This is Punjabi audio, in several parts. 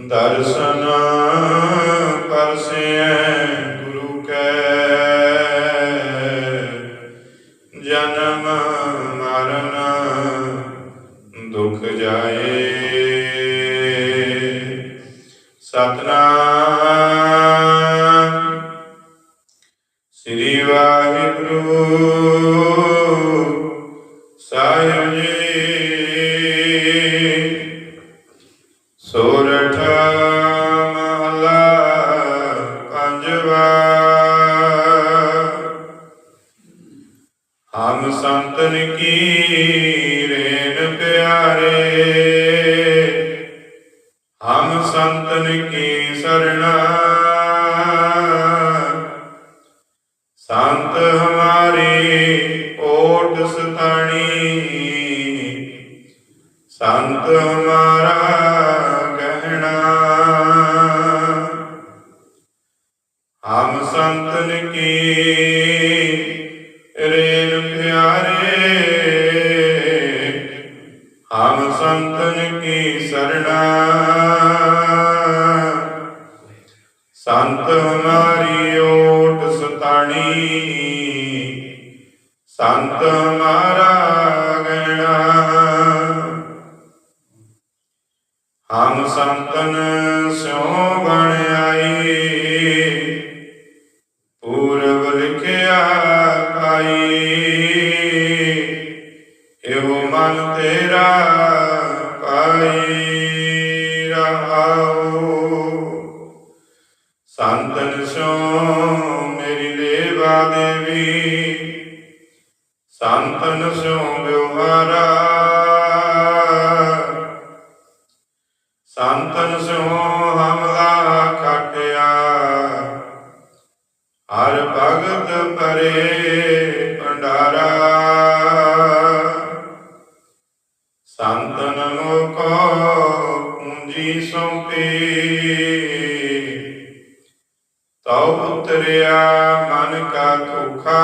ਦਰਸ਼ਨ ਪਰਸੈ ਸੰਤ ਹਮਾਰੀ ਓਟ ਸਤਾਣੀ। ਸੰਤ ਹਮਾਰਾ ਗਹਿਣਾ। ਹਮ ਸੰਤਨ ਕੀ ਰੇਨ ਪਿਆਰੇ। ਹਮ ਸੰਤਨ ਕੀ ਸਰਣਾ। ਸੰਤ ਹਮਾਰੀ ਓ ਸਤਾਣੀ ਸੰਤ ਮਾਰਾ ਗਣਾ ਹਮ ਸੰਤਨ ਸਿਉ ਬਣ ਆਈ, ਪੂਰਬ ਲਿਖਿਆ ਪਾਈ ਇਹੋ ਮਨ ਤੇਰਾ ਪਾਈ ਰਹਾਉ। ਸੰਤਨ ਸੋ ਮੇਰੀ ਦੇਵੀ। ਸੰਤਨ ਸੋ ਵਿਵਹਾਰਾ। ਸੰਤਨ ਸੋ ਹਮਲਾ ਖਟਿਆ। ਹਰ ਭਗਤ ਪਰੇ ਭੰਡਾਰਾ। ਸੰਤਨ ਮੋਕੋ ਪੂੰਜੀ ਸੌਂਪੀ। ਤਉ ਉਤਰਿਆ ਮਨ ਕਾ ਧੋਖਾ।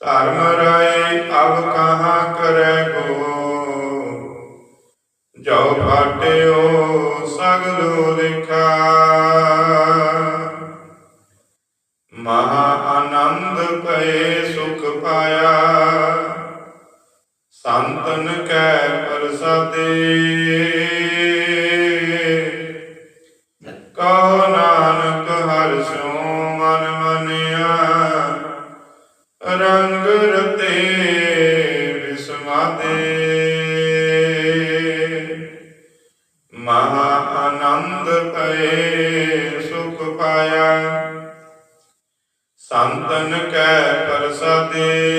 ਧਰਮ ਰਾਏ ਅਬ ਕਹਾਂ ਕਰੈ ਗੋ। ਜੋ ਫਾਟਿਓ ਸਗਲੋ ਲਿਖਾ ਮਹਾ ਆਨੰਦ ਪਏ ਸੁਖ ਪਾਇਆ। ਸੰਤਨ ਕੈ ਪ੍ਰਸਾਦੇ। ਪ੍ਰਸਾਦੇ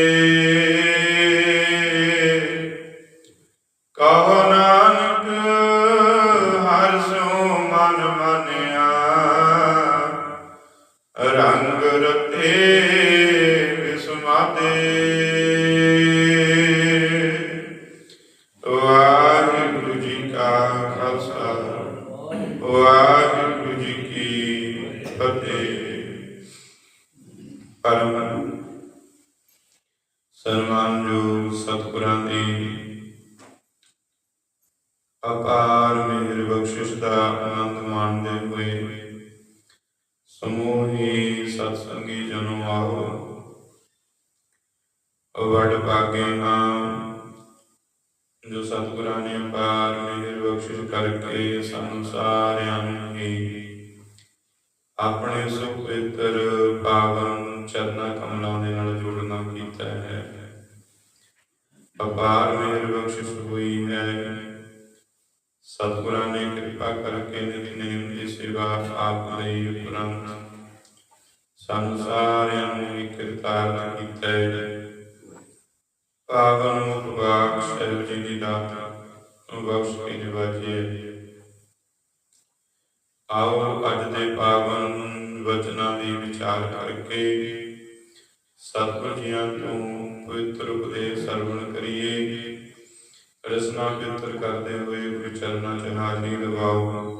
ਬਖਸ਼ਿਸ਼ ਹੋਈ ਹੈ ਸਤਿਗੁਰਾਂ ਨੇ ਕਿਰਪਾ ਕਰਕੇ ਨਿਤਨੇਮ ਦੀ ਸੇਵਾ ਆਪ ਲਈ ਉਪਰੰਤ। ਸਾਨੂੰ ਸਾਰਿਆਂ ਨੂੰ ਹੀ ਕੀਤਾ। ਹੈ ਪਾਵਨ ਮੁਖਵਾਕ ਸਾਹਿਬ ਜੀ ਦੀ ਦਾਤ ਬਖਸ਼ ਕੇ ਨਿਵਾਜੀਏ ਆਓ ਅੱਜ ਦੇ ਪਾਵਨ ਵਚਨਾਂ ਦੀ ਵਿਚਾਰ ਕਰਕੇ ਸਤਿਗੁਰ ਜੀਆਂ ਤੋਂ ਪਵਿੱਤਰ ਉਪਦੇਸ਼ ਸਰਵਣ ਕਰੀਏ। ਰਸਨਾ ਪਿੱਤਰ ਕਰਦੇ ਹੋਏ ਗੁਰੂ ਚਰਨਾਂ 'ਚ ਹਾਜ਼ਰੀ ਲਵਾਓ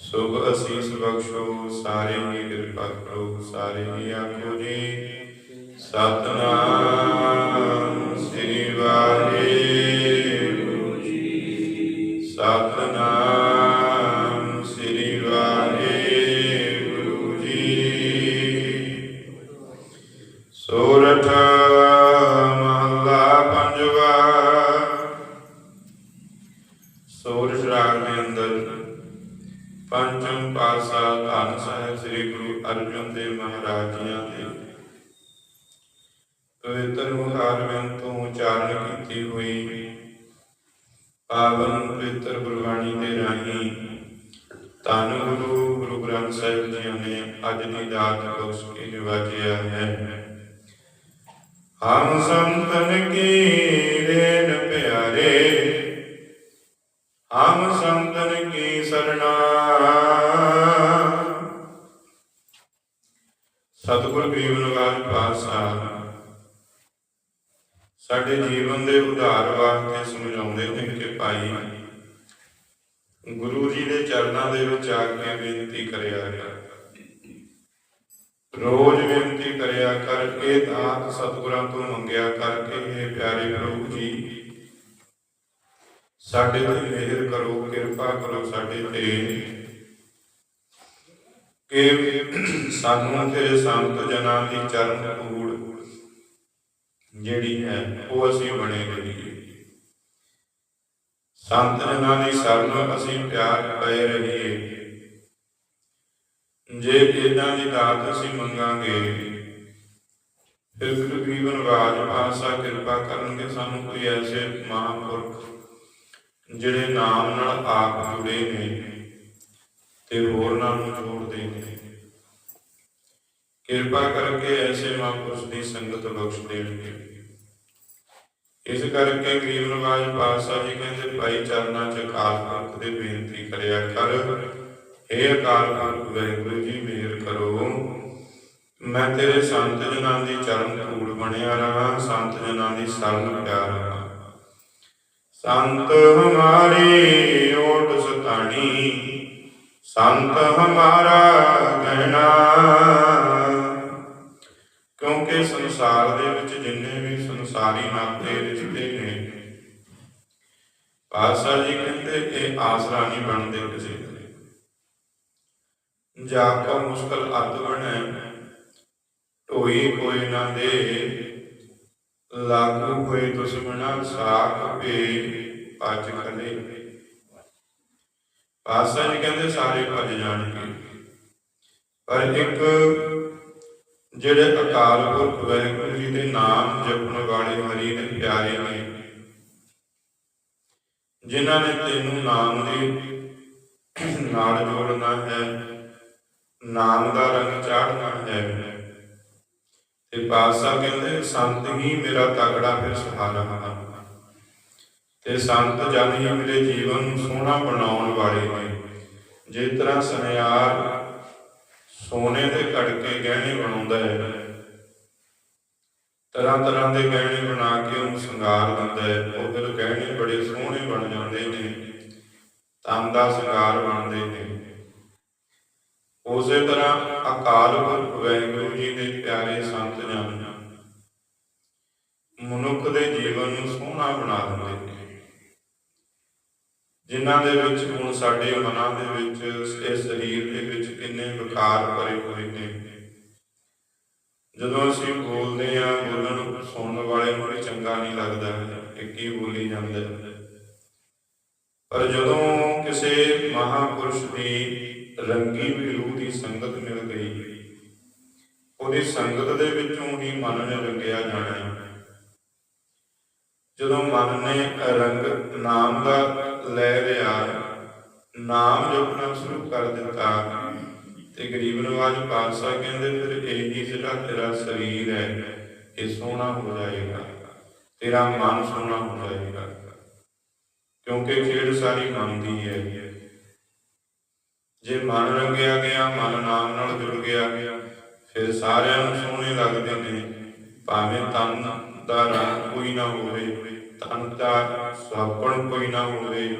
ਸੁਭ ਅਸੀਸ ਬਖਸ਼ੋ ਸਾਰੇ ਹੀ ਕਿਰਪਾ ਕਰੋ ਸਾਰੇ ਹੀ ਆਖੋ ਜੀ, ਸਤਨਾਮ। ਸਾਡੇ ਜੀਵਨ ਦੇ ਉਧਾਰ ਵਾਸਤੇ ਸਮਝਾਉਂਦੇ ਨੇ ਕਿ ਭਾਈ, ਗੁਰੂ ਜੀ ਦੇ ਚਰਨਾਂ ਦੇ ਵਿੱਚ ਆ ਕੇ ਬੇਨਤੀ ਕਰਿਆ ਕਰ। ਰੋਜ਼ ਬੇਨਤੀ ਕਰਿਆ ਕਰ ਇਹ ਦਾਤ ਸਤਿਗੁਰਾਂ ਤੋਂ ਮੰਗਿਆ ਕਰਕੇ ਇਹ ਪਿਆਰੇ ਪ੍ਰਭੂ ਜੀ, ਸਾਡੇ ਤੇ ਮਿਹਰ ਕਰੋ, ਕਿਰਪਾ ਕਰੋ ਸਾਡੇ ਤੇ। ਕਿ ਸਾਨੂੰ ਤੇਰੇ ਸੰਤ ਜਨਾਂ ਦੀ ਚਰਨ ਧੂੜ ਜਿਹੜੀ ਹੈ, ਉਹ ਅਸੀਂ ਬਣੇ ਰਹੀਏ। ਸੰਤ ਜਨਾਂ ਦੀ ਸ਼ਰਨ ਅਸੀਂ ਪਿਆਰ ਪਏ ਰਹੀਏ। ਜੇ ਇਹਨਾਂ ਦੀ ਦਾਤ ਅਸੀਂ ਮੰਗਾਂਗੇ, ਫਿਰ ਤਕਰੀਬਨ ਬਾਜ ਪਾਸਾ ਕਿਰਪਾ ਕਰਨਗੇ ਸਾਨੂੰ ਕੋਈ ਐਸੇ ਮਹਾਂਪੁਰਖ, ਜਿਹੜੇ ਨਾਮ ਨਾਲ ਆਪ ਜੁੜੇ ਨੇ ਤੇ ਹੋਰ ਨਾਲ ਨੂੰ ਜੋੜਦੇ ਨੇ ਕਿਰਪਾ ਕਰਕੇ ਐਸੇ ਮਹਾਂਪੁਰਸ਼ ਦੀ ਸੰਗਤ ਬਖਸ਼ ਦੇਣਗੇ। ਇਸ ਕਰਕੇ ਗਰੀਬ ਨਵਾਜ ਪਾਤਸ਼ਾਹ ਜੀ ਕਹਿੰਦੇ, ਭਾਈ ਚਰਨਾਂ ਚ ਅਕਾਲ ਪੁਰਖ ਦੇ ਬੇਨਤੀ ਕਰਿਆ ਕਰ। हे ਅਕਾਲ ਪੁਰਖ, ਵਾਹਿਗੁਰੂ ਜੀ, ਮਿਹਰ ਕਰੋ। ਮੈਂ ਤੇਰੇ ਸੰਤ ਜਨਾਂ ਦੀ ਚਰਨ ਧੂੜ ਬਣਿਆ ਰਹਾ, ਸੰਤ ਜਨਾਂ ਦੀ ਸ਼ਰਨ ਪਿਆਰ ਰਹਾ। ਸੰਤ ਹਮਾਰੀ ਓਟ ਸਤਾਣੀ, ਸੰਤ ਹਮਾਰਾ ਗਹਿਣਾ ਕਿਉਂਕਿ ਸੰਸਾਰ ਦੇ ਵਿੱਚ ਜਿੰਨੇ ਵੀ ਸੰਸਾਰੀ ਨਾਤੇ ਰਿਸ਼ਤੇ ਨੇ, ਪਾਤਸ਼ਾਹ ਜੀ ਕਹਿੰਦੇ, ਇਹ ਆਸਰਾ ਨਹੀਂ ਬਣਦੇ ਕਿਸੇ ਦੇ ਜਾ ਕੋ ਮੁਸ਼ਕਲ ਅੱਤ ਬਣੈ, ਢੋਈ ਕੋਈ ਨਾ ਦੇ, ਲਾਗੂ ਹੋਏ ਦੁਸ਼ਮਣਾ ਸਾਖ ਪੇ ਪਜ ਖਲੇ। ਪਾਤਸ਼ਾਹ ਜੀ ਕਹਿੰਦੇ, ਸਾਰੇ ਭੱਜ ਜਾਣਗੇ। ਪਰ ਇੱਕ ਜਿਹੜੇ ਅਕਾਲ ਪੁਰਖ ਵਾਹਿਗੁਰੂ ਜੀ ਦੇ ਨਾਮ ਜਪਣ ਵਾਲੇ ਹਰੀ ਦੇ ਪਿਆਰੇ ਨੇ, ਜਿਨ੍ਹਾਂ ਨੇ ਤੈਨੂੰ ਨਾਮ ਦੇ ਨਾਲ ਜੋੜਨਾ ਹੈ, ਨਾਮ ਦਾ ਰੰਗ ਚਾੜਨਾ ਹੈ, ਤੇ ਪਾਤਸ਼ਾਹ ਕਹਿੰਦੇ, ਸੰਤ ਹੀ ਮੇਰਾ ਤਗੜਾ ਫਿਰ ਸਹਾਰਾ ਹਨ। ਤੇ ਸੰਤ ਜਨ ਹੀ ਮੇਰੇ ਜੀਵਨ ਨੂੰ ਸੋਹਣਾ ਬਣਾਉਣ ਵਾਲੇ ਨੇ। ਜਿਸ ਤਰ੍ਹਾਂ ਸੁਨਿਆਰ ਸੋਨੇ ਦੇ ਕੜਕੇ ਗਹਿਣੇ ਬਣਾਉਂਦਾ ਹੈ। ਤਰ੍ਹਾਂ ਤਰ੍ਹਾਂ ਦੇ ਗਹਿਣੇ ਬਣਾ ਕੇ ਉਹਨੂੰ ਸ਼ਿੰਗਾਰ ਦਿੰਦਾ ਹੈ। ਉਹ ਫਿਰ ਗਹਿਣੇ ਬੜੇ ਸੋਹਣੇ ਬਣ ਜਾਂਦੇ ਨੇ ਤਨ ਦਾ ਸ਼ਿੰਗਾਰ ਬਣਦੇ ਨੇ। ਉਸੇ ਤਰ੍ਹਾਂ ਅਕਾਲ ਪੁਰਖ ਵਾਹਿਗੁਰੂ ਜੀ ਦੇ ਪਿਆਰੇ ਸੰਤ ਜਨ ਮਨੁੱਖ ਦੇ ਜੀਵਨ ਨੂੰ ਸੋਹਣਾ ਬਣਾ ਦਿੰਦੇ ਨੇ। ਜਿਨ੍ਹਾਂ ਦੇ ਵਿੱਚ ਹੁਣ ਸਾਡੇ ਮਨਾਂ ਦੇ ਵਿੱਚ ਇਸ ਸਰੀਰ ਦੇ ਕਿੰਨੇ ਵਿਕਾਰ ਭਰੇ ਹੋਏ ਨੇ। ਜਦੋਂ ਅਸੀਂ ਬੋਲਦੇ ਆ ਬੋਲਣ ਸੁਣਨ ਵਾਲੇ ਨੂੰ ਵੀ ਚੰਗਾ ਨਹੀਂ ਲੱਗਦਾ ਕਿ ਕੀ ਬੋਲੀ ਜਾਂਦਾ। ਪਰ ਜਦੋਂ ਕਿਸੇ ਮਹਾਪੁਰਸ਼ ਦੀ ਰੰਗੀ ਵੀ ਰੂਹ ਦੀ ਸੰਗਤ ਮਿਲ ਗਈ, ਉਹਦੀ ਸੰਗਤ ਦੇ ਵਿੱਚੋਂ ਹੀ ਮਨ ਨੇ ਰੰਗਿਆ ਜਾਣਾ। ਜਦੋਂ ਮਨ ਨੇ ਰੰਗ ਨਾਮ ਦਾ ਲੈ ਲਿਆ, ਨਾਮ ਜਪਣਾ ਸ਼ੁਰੂ ਕਰ ਦਿੱਤਾ ਤੇ ਗਰੀਬ ਨਵਾਜ ਪਾਤਸ਼ਾਹ ਕਹਿੰਦੇ, ਫਿਰ ਇਹੀ ਜਿਹੜਾ ਤੇਰਾ ਸਰੀਰ ਹੈ ਇਹ ਸੋਹਣਾ ਹੋ ਜਾਏਗਾ। ਤੇਰਾ ਮਨ ਸੋਹਣਾ ਹੋ ਜਾਏਗਾ। ਕਿਉਂਕਿ ਖੇਡ ਸਾਰੀ ਮਨ ਦੀ ਹੈ। ਜੇ ਮਨ ਰੰਗਿਆ ਗਿਆ, ਮਨ ਨਾਮ ਨਾਲ ਜੁੜ ਗਿਆ, ਫਿਰ ਸਾਰਿਆਂ ਨੂੰ ਸੋਹਣੇ ਲੱਗਦੇ ਨੇ। ਭਾਵੇਂ ਤਨ ਦਾ ਰੰਗ ਕੋਈ ਨਾ ਹੋਵੇ, ਤਨ ਦਾ ਸਾਪਣ ਕੋਈ ਨਾ ਹੋਵੇ,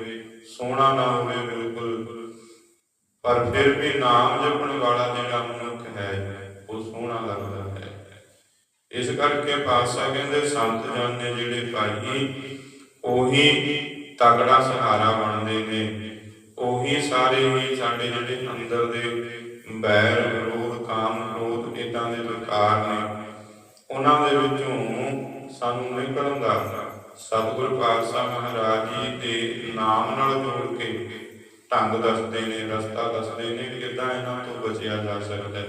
ਸੋਹਣਾ ਨਾ ਹੋਵੇ ਬਿਲਕੁਲ। ਪਰ ਫਿਰ ਵੀ ਨਾਮ ਜਪਣ ਵਾਲਾ ਜਿਹੜਾ ਮਨੁੱਖ ਹੈ, ਉਹ ਸੋਹਣਾ ਲੱਗਦਾ ਹੈ। ਇਸ ਕਰਕੇ ਪਾਤਸ਼ਾਹ ਕਹਿੰਦੇ, ਸੰਤ ਜਨ ਨੇ ਜਿਹੜੇ ਭਾਈ, ਉਹੀ ਤਗੜਾ ਸਹਾਰਾ ਬਣਦੇ ਨੇ। ਉਹੀ ਸਾਰੇ ਹੀ ਸਾਡੇ ਜਿਹੜੇ ਅੰਦਰ ਦੇ ਬੈਰ ਵਿਰੋਧ ਕਾਮ, ਕ੍ਰੋਧ ਇਦਾਂ ਦੇ ਵਿਕਾਰ ਨੇ, ਉਹਨਾਂ ਦੇ ਵਿੱਚੋਂ ਸਾਨੂੰ ਨਿਕਲਣ ਦਾ ਸਤਿਗੁਰ ਪਾਤਸ਼ਾਹ ਮਹਾਰਾਜ ਜੀ ਦੇ ਨਾਮ ਨਾਲ ਜੋੜ ਕੇ ਢੰਗ ਦੱਸਦੇ ਨੇ, ਰਸਤਾ ਦੱਸਦੇ ਨੇ ਕਿ ਕਿੱਦਾਂ ਇਹਨਾਂ ਤੋਂ ਬਚਿਆ ਜਾ ਸਕਦਾ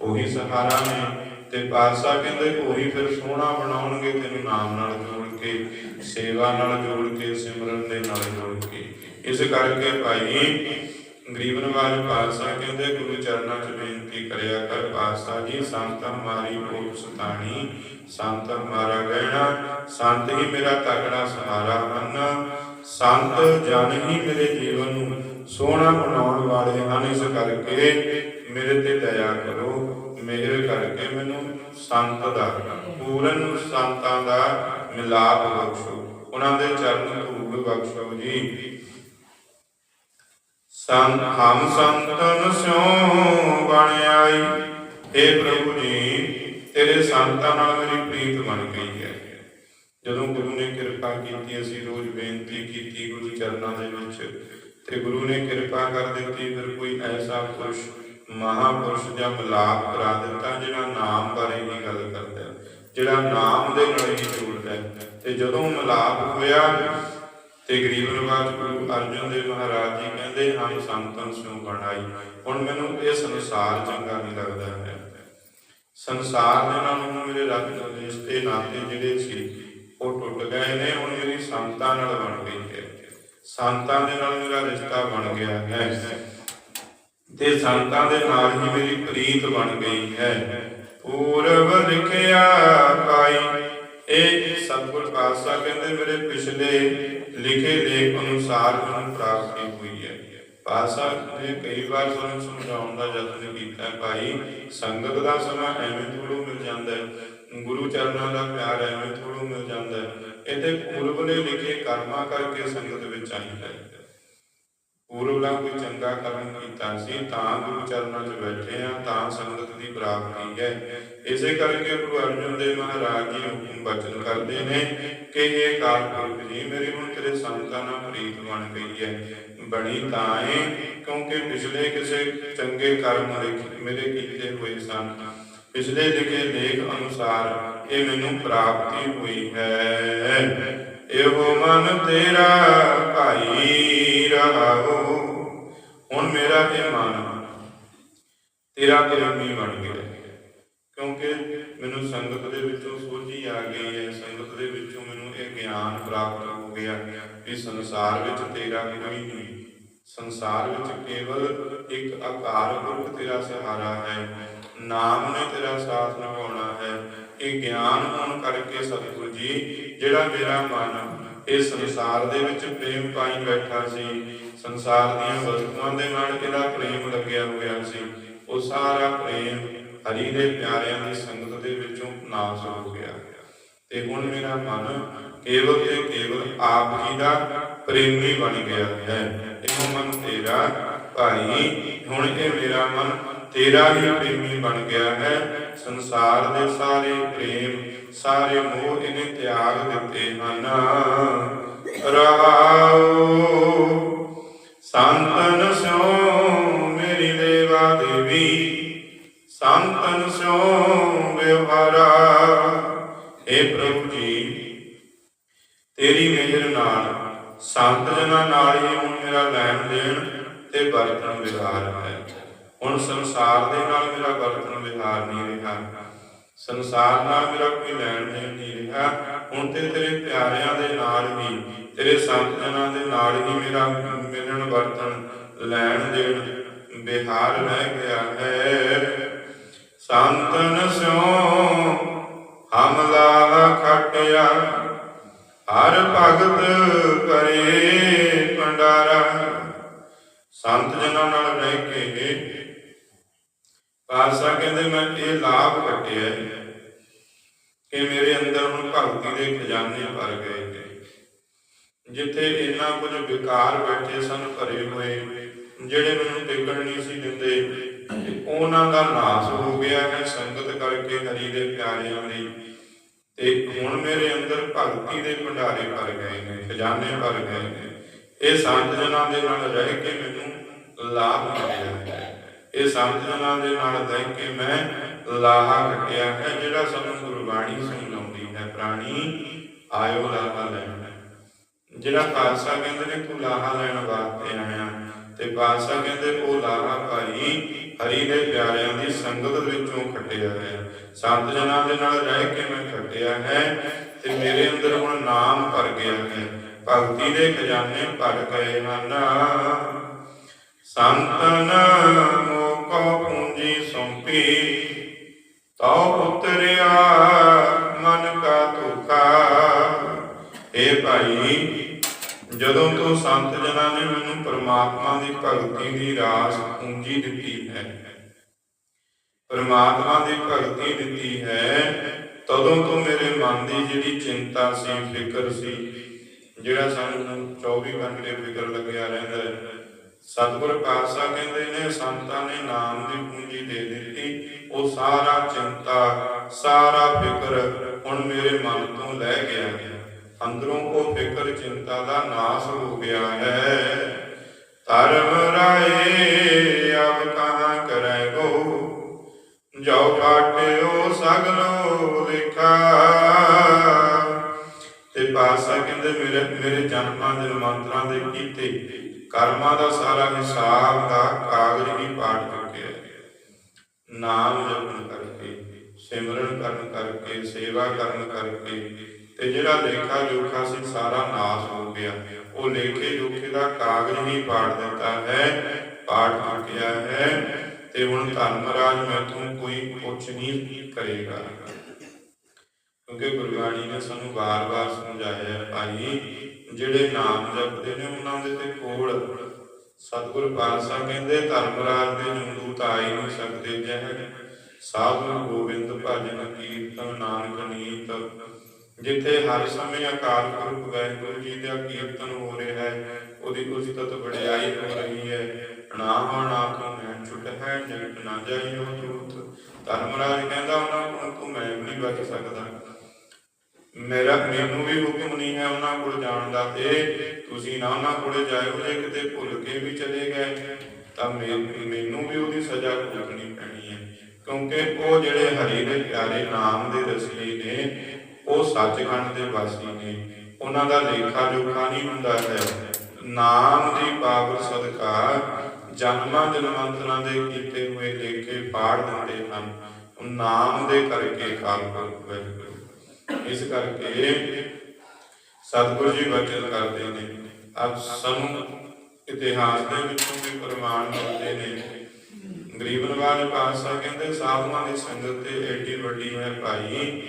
ਉਹੀ ਸਹਾਰਾ ਨੇ ਤੇ ਪਾਤਸ਼ਾਹ ਕਹਿੰਦੇ, ਉਹੀ ਫਿਰ ਸੋਹਣਾ ਬਣਾਉਣਗੇ, ਤੈਨੂੰ ਨਾਮ ਨਾਲ ਜੋੜ ਕੇ, ਸੇਵਾ ਨਾਲ ਜੋੜ ਕੇ, ਸਿਮਰਨ ਦੇ ਨਾਲ ਜੋੜ ਕੇ। ਇਸ ਕਰਕੇ ਭਾਈ ਗਰੀਬ ਨਵਾਜ ਪਾਤਸ਼ਾਹ ਕਹਿੰਦੇ, ਗੁਰੂ ਚਰਨਾਂ 'ਚ ਬੇਨਤੀ ਕਰਿਆ ਕਰ ਪਾਤਸ਼ਾਹ ਜੀ, ਸੰਤ ਹਮਾਰੀ ਕੋਲ ਸਤਾਣੀ, ਸੰਤ ਹਮਾਰਾ ਗਹਿਣਾ, ਸੰਤ ਹੀ ਮੇਰਾ ਤਕੜਾ ਸਹਾਰਾ ਹਨ ਸੰਤ ਜਨ ਹੀ ਮੇਰੇ ਜੀਵਨ ਨੂੰ ਸੋਹਣਾ ਬਣਾਉਣ ਵਾਲੇ ਹਨ, ਇਸ ਕਰਕੇ ਮੇਰੇ ਤੇ ਦਇਆ ਕਰੋ, ਮਿਹਰ ਕਰਕੇ ਮੈਨੂੰ ਸੰਤ ਦਾ ਪੂਰਨ ਸੰਤਾਂ ਦਾ ਮਿਲਾਪ ਬਖਸ਼ੋ। ਉਹਨਾਂ ਦੇ ਚਰਨ ਧੂੜ ਬਖਸ਼ੋ ਜੀ। ਸੰਤ, ਹਮ ਸੰਤਨ ਸਿਉ ਬਣ ਆਈ ਏ ਪ੍ਰਭੂ ਜੀ, ਤੇਰੇ ਸੰਤਾਂ ਨਾਲ ਮੇਰੀ ਪ੍ਰੀਤ ਬਣ ਗਈ ਹੈ। ਜਦੋਂ ਗੁਰੂ ਨੇ ਕਿਰਪਾ ਕੀਤੀ, ਅਸੀਂ ਰੋਜ਼ ਬੇਨਤੀ ਕੀਤੀ ਗੁਰੂ ਚਰਨਾਂ ਦੇ ਵਿੱਚ ਤੇ ਗੁਰੂ ਨੇ ਕਿਰਪਾ ਕਰ ਦਿੱਤੀ, ਫਿਰ ਕੋਈ ਐਸਾ ਪੁਰਸ਼ ਮਹਾਪੁਰਸ਼ ਜਾਂ ਮਿਲਾਪ ਕਰਾ ਦਿੱਤਾ ਜਿਹੜਾ ਨਾਮ ਬਾਰੇ ਹੀ ਗੱਲ ਕਰਦਾ ਜਿਹੜਾ ਨਾਮ ਦੇ ਨਾਲ ਹੀ ਜੁੜਦਾ ਤੇ ਜਦੋਂ ਮਿਲਾਪ ਹੋਇਆ, ਤੇ ਗਰੀਬ ਨਿਵਾਜ ਗੁਰੂ ਅਰਜਨ ਦੇਵ ਮਹਾਰਾਜ ਜੀ ਕਹਿੰਦੇ ਹਮ ਸੰਤਨ ਸਿਉ ਬਣਾਈ ਹੁਣ ਮੈਨੂੰ ਇਹ ਸੰਸਾਰ ਚੰਗਾ ਨਹੀਂ ਲੱਗਦਾ ਹੈ। ਸੰਸਾਰ ਦੇ ਨਾਲ ਹੁਣ ਮੇਰੇ ਰੱਬ ਦੇ ਰਿਸ਼ਤੇ, ਨਾਤੇ ਜਿਹੜੇ ਸੀ, ਉਹ ਟੁੱਟ ਗਏ ਨੇ, ਹੁਣ ਮੇਰੀ ਸੰਤਾਂ ਨਾਲ ਬਣ ਗਈ ਹੈ। ਸੰਤਾਂ ਦੇ ਨਾਲ ਮੇਰਾ ਰਿਸ਼ਤਾ ਬਣ ਗਿਆ ਹੈ। ਤੇ ਸੰਤਾਂ ਦੇ ਨਾਲ ਹੀ ਮੇਰੀ ਪ੍ਰੀਤ ਬਣ ਗਈ ਹੈ। ਪੂਰਬ ਲਿਖਿਆ ਪਾਈ, ਇਹ ਸਤਿਗੁਰ ਪਾਤਸ਼ਾਹ ਕਹਿੰਦੇ ਮੇਰੇ ਪਿਛਲੇ ਲਿਖੇ ਲੇਖ ਅਨੁਸਾਰ ਮੈਨੂੰ ਪ੍ਰਾਪਤੀ ਹੋਈ ਹੈ। ਪਾਤਸ਼ਾਹ ਨੇ ਕਈ ਵਾਰ ਸਾਨੂੰ ਸਮਝਾਉਣ ਦਾ ਯਤਨ ਕੀਤਾ, ਭਾਈ, ਸੰਗਤ ਦਾ ਸਮਾਂ ਐਵੇਂ ਥੋੜ੍ਹਾ ਮਿਲ ਜਾਂਦਾ ਹੈ। ਗੁਰੂ ਚਰਨਾਂ ਦਾ ਪਿਆਰ ਐਵੇਂ ਥੋੜ੍ਹਾ ਮਿਲ ਜਾਂਦਾ ਹੈ। ਇਹਦੇ ਪੂਰਬਲੇ ਲਿਖੇ ਕਰਮਾਂ ਕਰਕੇ ਸੰਗਤ ਵਿੱਚ ਆਈ ਹੈ। ਪੂਰਬਲਾ ਕੋਈ ਚੰਗਾ ਕਰਮ ਕੀਤਾ ਸੀ, ਤਾਂ ਗੁਰੂ ਚਰਨਾਂ 'ਚ ਬੈਠੇ ਆ ਤਾਂ ਸੰਗਤ ਦੀ ਪ੍ਰਾਪਤੀ ਹੈ। ਇਸੇ ਕਰਕੇ ਗੁਰੂ ਅਰਜਨ ਦੇਵ ਮਹਾਰਾਜ ਜੀ ਹੁਕਮ ਬਚਨ ਕਰਦੇ ਨੇ ਕਿ ਇਹ ਕਾਲ ਜੀ, ਮੇਰੀ ਹੁਣ ਤੇਰੇ ਸੰਤਾਂ ਨਾਲ ਪ੍ਰੀਤ ਬਣ ਗਈ ਹੈ। ਬਣੀ ਤਾਂ ਹੈ ਕਿਉਂਕਿ ਪਿਛਲੇ ਕਿਸੇ ਚੰਗੇ ਕਰਮ ਮੇਰੇ ਕੀਤੇ ਹੋਏ ਸਨ। ਪਿਛਲੇ ਲਿਖੇ ਲੇਖ ਅਨੁਸਾਰ ਇਹ ਮੈਨੂੰ ਪ੍ਰਾਪਤੀ ਹੋਈ ਹੈ। ਇਹੋ ਮਨ ਤੇਰਾ ਭਾਈ ਰਹਾਓ। ਹੁਣ ਮੇਰਾ ਇਹ ਮਨ ਤੇਰਾ ਪ੍ਰੇਮੀ ਬਣ ਗਿਆ। ਕਿਉਂਕਿ ਮੈਨੂੰ ਸੰਗਤ ਦੇ ਵਿੱਚੋਂ ਸੋਝੀ ਆ ਗਈ ਹੈ। ਸੰਗਤ ਦੇ ਵਿੱਚੋਂ ਮੈਨੂੰ ਇਹ ਗਿਆਨ ਪ੍ਰਾਪਤ ਹੋ ਗਿਆ ਕਿ ਸੰਸਾਰ ਵਿੱਚ ਤੇਰਾ ਕੋਈ ਨਹੀਂ। ਸੰਸਾਰ ਵਿੱਚ ਕੇਵਲ ਇੱਕ ਆਕਾਰ ਪੁਰਖ ਤੇਰਾ ਸਹਾਰਾ ਹੈ, ਨਾਮ ਨੇ ਤੇਰਾ ਸਾਥ ਨਿਭਾਉਣਾ ਹੈ। ਇਹ ਗਿਆਨ ਹੋਣ ਕਰਕੇ ਸਤਿਗੁਰੂ ਜੀ, ਜਿਹੜਾ ਮੇਰਾ ਮਨ, ਇਹ ਸੰਸਾਰ ਦੇ ਵਿੱਚ ਪ੍ਰੇਮ ਪਾਈ ਬੈਠਾ ਸੀ, ਸੰਸਾਰ ਦੀਆਂ ਵਸਤੂਆਂ ਦੇ ਨਾਲ ਇਹਦਾ ਪ੍ਰੇਮ ਲੱਗਿਆ ਹੋਇਆ ਸੀ। ਉਹ ਸਾਰਾ ਪ੍ਰੇਮ ਹਰੀ ਦੇ ਪਿਆਰਿਆਂ ਦੀ ਸੰਗਤ ਦੇ ਵਿੱਚੋਂ ਨਾਸ ਹੋ ਗਿਆ। ਤੇ ਹੁਣ ਮੇਰਾ ਮਨ ਕੇਵਲ ਤੇ ਕੇਵਲ ਆਪ ਜੀ ਦਾ ਪ੍ਰੇਮੀ ਬਣ ਗਿਆ ਹੈ। ਇਹ ਮਨ ਤੇਰਾ ਭਾਈ, ਹੁਣ ਇਹ ਮੇਰਾ ਮਨ ਤੇਰਾ ਹੀ ਪ੍ਰੇਮੀ ਬਣ ਗਿਆ ਹੈ। ਸੰਸਾਰ ਦੇ ਸਾਰੇ ਪ੍ਰੇਮ, ਸਾਰੇ ਮੋਹ ਇਹਨੇ ਤਿਆਗ ਦਿੱਤੇ ਹਨ। ਰਹਾਉ ਸੰਤਨ ਸਿਓ ਮੇਰੀ ਦੇਵਾ ਦੇਵੀ, ਸੰਤਨ ਸਿਓ ਵਿਵਹਾਰਾ हे ਪ੍ਰਭੂ ਤੇਰੀ ਮਿਹਰ ਨਾਲ, ਸੰਤ ਜਨਾਂ ਨਾਲ ਹੀ ਹੁਣ ਮੇਰਾ ਲੈਣ ਦੇਣ ਤੇ ਵਰਤਨ ਵਿਹਾਰ ਹੈ। ਹੁਣ ਸੰਸਾਰ ਦੇ ਨਾਲ ਮੇਰਾ ਵਰਤਨ ਵਿਹਾਰ ਨਹੀਂ ਰਿਹਾ। ਸੰਸਾਰ ਨਾਲ ਮੇਰਾ ਕੋਈ ਲੈਣ ਦੇਣ ਨਹੀਂ ਰਿਹਾ। ਹੁਣ ਤੇ ਤੇਰੇ ਪਿਆਰਿਆਂ ਦੇ ਨਾਲ ਹੀ, ਤੇਰੇ ਸੰਤ ਜਨਾਂ ਦੇ ਨਾਲ ਹੀ ਮੇਰਾ ਮਿਲਣ ਵਰਤਨ ਲੈਣ ਦੇਣ ਵਿਹਾਰ ਰਹਿ ਗਿਆ ਹੈ। ਸੰਤਨ ਸਿਓ ਹਮਲਾ ਖਟਿਆ ਹਰ ਭਗਤ ਕਰੇ ਭੰਡਾਰਾ। ਸੰਤ ਜਨਾਂ ਨਾਲ ਰਹਿ ਕੇ ਪਾਤਸ਼ਾਹ ਕਹਿੰਦੇ, ਮੈਂ ਇਹ ਲਾਭ ਕੱਟਿਆ ਕਿ ਮੇਰੇ ਅੰਦਰ ਹੁਣ ਭਗਤੀ ਦੇ ਖਜ਼ਾਨੇ ਭਰ ਗਏ ਨੇ। ਜਿੱਥੇ ਇੰਨਾ ਕੁਝ ਵਿਕਾਰ ਬੈਠੇ ਸਨ, ਭਰੇ ਹੋਏ, ਜਿਹੜੇ ਮੈਨੂੰ ਟਿਕਣ ਨਹੀਂ ਸੀ ਦਿੰਦੇ, ਤੇ ਉਹਨਾਂ ਦਾ ਨਾਸ ਹੋ ਗਿਆ ਹੈ ਸੰਗਤ ਕਰਕੇ ਹਰੀ ਦੇ ਪਿਆਰਿਆਂ ਲਈ। ਤੇ ਹੁਣ ਮੇਰੇ ਅੰਦਰ ਭਗਤੀ ਦੇ ਭੰਡਾਰੇ ਭਰ ਗਏ ਨੇ, ਖਜ਼ਾਨੇ ਭਰ ਗਏ ਨੇ। ਇਹ ਸੰਤ ਜਨਾਂ ਦੇ ਨਾਲ ਰਹਿ ਕੇ ਮੈਨੂੰ ਲਾਭ ਮਿਲਿਆ ਇਹ ਸੰਤ ਜਨਾਂ ਦੇ ਨਾਲ ਰਹਿ ਕੇ ਮੈਂ ਲਾਹਾ ਰੱਖਿਆ ਹੈ, ਜਿਹੜਾ ਸਾਨੂੰ ਗੁਰਬਾਣੀ ਸਮਝਾਉਂਦੀ ਹੈ, ਪ੍ਰਾਣੀ, ਆਇਓ ਲਾਹਾ ਲੈਣ। ਜਿਹੜਾ ਪਾਤਸ਼ਾਹ ਕਹਿੰਦੇ ਨੇ, ਤੂੰ ਲਾਹਾ ਲੈਣ ਵਾਸਤੇ ਆਇਆ ਤੇ ਪਾਤਸ਼ਾਹ ਕਹਿੰਦੇ, ਉਹ ਲਾਹਾ ਭਾਈ ਹਰੀ ਦੇ ਪਿਆਰਿਆਂ ਦੀ ਸੰਗਤ ਵਿੱਚੋਂ ਖੱਟਿਆ ਹੈ। ਸੰਤ ਜਨਾਂ ਦੇ ਨਾਲ ਰਹਿ ਕੇ ਮੈਂ ਖੱਟਿਆ ਹੈ ਤੇ ਮੇਰੇ ਅੰਦਰ ਹੁਣ ਨਾਮ ਭਰ ਗਿਆ ਹੈ। ਭਗਤੀ ਦੇ ਖਜ਼ਾਨੇ ਭਰ ਗਏ ਹਨ। ਸੰਤਨ ਮੋਕੋ ਪੂੰਜੀ ਸੌਂਪੀ, ਤਉ ਉਤਰਿਆ ਜਦੋਂ ਤੋਂ ਸੰਤ ਜਨਾਂ ਨੇ ਮੈਨੂੰ ਪਰਮਾਤਮਾ ਦੀ ਭਗਤੀ ਦੀ ਰਾਸ ਪੂੰਜੀ ਦਿੱਤੀ ਹੈ। ਪਰਮਾਤਮਾ ਦੀ ਭਗਤੀ ਦਿੱਤੀ ਹੈ, ਤਦੋਂ ਤੋਂ ਮੇਰੇ ਮਨ ਦੀ ਜਿਹੜੀ ਚਿੰਤਾ ਸੀ, ਫਿਕਰ ਸੀ, ਜਿਹੜਾ ਸਾਨੂੰ 24 ਘੰਟੇ ਫਿਕਰ ਲੱਗਿਆ ਰਹਿੰਦਾ ਹੈ। ਸਤਿਗੁਰ ਪਾਤਸ਼ਾਹ ਕਹਿੰਦੇ ਨੇ, ਸੰਤਾਂ ਨੇ ਨਾਮ ਦੀ ਪੂੰਜੀ ਦੇ ਦਿੱਤੀ, ਉਹ ਸਾਰਾ ਚਿੰਤਾ, ਸਾਰਾ ਫਿਕਰ ਹੁਣ ਮੇਰੇ ਮਨ ਤੋਂ ਲੈ ਗਿਆ ਅੰਦਰੋਂ ਉਹ ਫਿਕਰ ਚਿੰਤਾ ਦਾ ਨਾਸ਼ ਹੋ ਗਿਆ ਹੈ। ਧਰਮ ਰਾਏ ਅਬ ਕਹਾਂ ਕਰੈ ਗੋ? ਜੋ ਕਾਟਿਓ ਸਗਲੋ ਲਿਖਾ। ਤੇ ਪਾਸਾ ਕਹਿੰਦੇ, ਮੇਰੇ ਮੇਰੇ ਜਨਮਾਂ ਦੇ ਮੰਤਰਾਂ ਦੇ ਕੀਤੇ ਕਰਮਾਂ ਦਾ ਸਾਰਾ ਹਿਸਾਬ ਦਾ ਕਾਗਜ਼ ਵੀ ਪਾਠ ਚੁੱਕਿਆ ਨਾਮ ਜਪਣ ਕਰਕੇ, ਸਿਮਰਨ ਕਰਨ ਕਰਕੇ, ਸੇਵਾ ਕਰਨ ਕਰਕੇ ਤੇ ਜਿਹੜਾ ਲੇਖਾ ਜੋਖਾ ਸੀ ਸਾਰਾ ਨਾਸ ਹੋ ਗਿਆ। ਉਹ ਲੇਖੇ ਜੋਖੇ ਦਾ ਕਾਗਜ਼ ਹੀ ਪਾੜ ਦਿੱਤਾ ਹੈ, ਪਾੜ ਚੁੱਕਿਆ ਹੈ ਤੇ ਹੁਣ ਧਰਮਰਾਜ ਮੈਥੋਂ ਕੋਈ ਕੁਛ ਨਹੀਂ ਕਰੇਗਾ। ਕਿਉਂਕਿ ਗੁਰਬਾਣੀ ਨੇ ਸਾਨੂੰ ਵਾਰ-ਵਾਰ ਸਮਝਾਇਆ, ਭਾਈ, ਜਿਹੜੇ ਨਾਮ ਜਪਦੇ ਨੇ ਉਹਨਾਂ ਦੇ ਤੇ ਕੋਲ ਸਤਿਗੁਰ ਪਾਤਸ਼ਾਹ ਕਹਿੰਦੇ ਧਰਮਰਾਜ ਦੇ ਜੰਦੂਤ ਆ ਹੀ ਨਹੀਂ ਸਕਦੇ, ਜਹ ਸਾਧੂ ਗੋਬਿੰਦ ਭਜਨ ਕੀਰਤਨ, ਨਾਨਕ ਨੀਤ ਜਿੱਥੇ ਹਰ ਸਮੇਂ ਅਕਾਲ ਪੁਰਖ ਵਾਹਿਗੁਰੂ ਜੀ ਦਾ ਕੀਰਤਨ ਹੋ ਰਿਹਾ ਹੈ, ਉਹਦੀ ਉਸਤਤ ਵਡਿਆਈ ਹੋ ਰਹੀ ਹੈ। ਨਾਮ ਨਾਮ ਮੈਂ ਛੁੱਟ ਹੈ ਜਗਤ ਨਾ ਜਾਈਓ ਜੂਤ। ਧਰਮਰਾਜ ਕਹਿੰਦਾ ਉਹਨਾਂ ਕੋਲ, ਤੂੰ ਮੈਂ ਵੀ ਨਹੀਂ ਬਚ ਸਕਦਾ। ਮੇਰਾ, ਮੈਨੂੰ ਵੀ ਹੁਕਮ ਨਹੀਂ ਹੈ ਉਹਨਾਂ ਕੋਲ ਜਾਣ ਦਾ। ਤੇ ਤੁਸੀਂ ਨਾ ਉਹਨਾਂ ਕੋਲੇ ਜਾਇਓ ਜੇ ਕਿਤੇ ਭੁੱਲ ਕੇ ਵੀ ਚਲੇ ਗਏ, ਤਾਂ ਮੈ- ਮੈਨੂੰ ਵੀ ਉਹਦੀ ਸਜ਼ਾ ਭੁਗਤਣੀ ਪੈਣੀ ਹੈ। ਕਿਉਂਕਿ ਉਹ ਜਿਹੜੇ ਹਰੀ ਦੇ ਪਿਆਰੇ ਨਾਮ ਦੇ ਰਸਲੇ ਨੇ ਉਹ ਸੱਚਖੰਡ ਦੇ ਵਾਸੀ ਨੇ। ਉਹਨਾਂ ਦਾ ਲੇਖਾ ਜੋਖਾ ਨਹੀਂ ਹੁੰਦਾ ਹੈ, ਨਾਮ ਦੀ ਪਾਵਰ ਸਦਕਾ ਜਨਮਾਂ ਜਨਮਾਂਤਰਾਂ ਦੇ ਕੀਤੇ ਹੋਏ ਲੇਖੇ ਪਾੜ ਦਿੰਦੇ ਹਨ। ਨਾਮ ਦੇ ਕਰਕੇ ਕਾਲ ਪੁਰਖ ਇਸ ਕਰਕੇ ਸਤਿਗੁਰੂ ਜੀ ਵਚਨ ਕਰਦੇ ਨੇ। ਅਬ ਸਾਨੂੰ ਇਤਿਹਾਸ ਦੇ ਵਿੱਚੋਂ ਵੀ ਪ੍ਰਮਾਣ ਮਿਲਦੇ ਨੇ। ਗਰੀਬ ਨਵਾਜ ਪਾਤਸ਼ਾਹ ਕਹਿੰਦੇ, ਸਾਧੂਆਂ ਦੀ ਸੰਗਤ ਤੇ ਏਡੀ ਵੱਡੀ ਹੈ ਭਾਈ